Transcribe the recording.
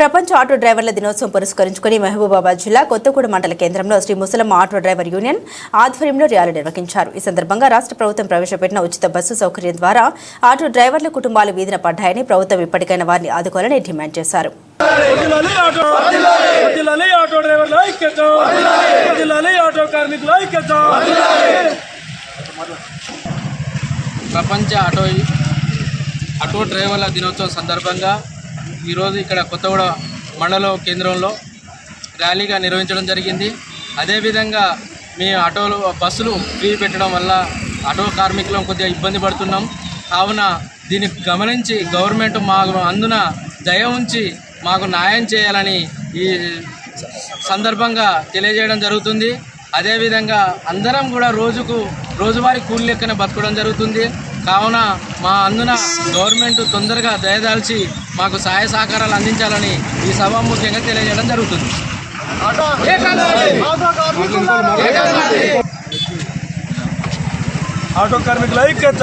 ప్రపంచ ఆటో డ్రైవర్ల దినోత్సవం పురస్కరించుకుని మహబూబాబాద్ జిల్లా కొత్తగూడ మండల కేంద్రంలో Shri Musalamma auto driver union ఆధ్వర్యంలో ర్యాలీ నిర్వహించారు. ఈ సందర్భంగా రాష్ట్ర ప్రభుత్వం ప్రవేశపెట్టిన ఉచిత బస్సు సౌకర్యం ద్వారా ఆటో డ్రైవర్ల కుటుంబాలు వీధిన పడ్డాయని ప్రభుత్వం ఇప్పటికైనా వారిని ఆదుకోవాలని డిమాండ్ చేశారు. ప్రపంచ ఆటో ఆటో డ్రైవర్ల దినోత్సవం సందర్భంగా ఈరోజు ఇక్కడ కొత్తగూడ మండల కేంద్రంలో ర్యాలీగా నిర్వహించడం జరిగింది. అదేవిధంగా మీ ఆటోలు బస్సులు ఫ్రీ పెట్టడం వల్ల ఆటో కార్మికులం కొద్దిగా ఇబ్బంది పడుతున్నాం. కావున దీన్ని గమనించి గవర్నమెంట్ మాకు అందున దయ ఉంచి మాకు న్యాయం చేయాలని ఈ సందర్భంగా తెలియజేయడం జరుగుతుంది. అదేవిధంగా అందరం కూడా రోజుకు రోజువారీ కూలి లెక్కన బతకడం జరుగుతుంది. కావున మా అందున గవర్నమెంట్ తొందరగా దయదాల్చి మాకు సహాయ సహకారాలు అందించాలని ఈ సభాముఖ్యంగా తెలియజేయడం జరుగుతుంది. ఆటో కార్మికుల ఐక్యత.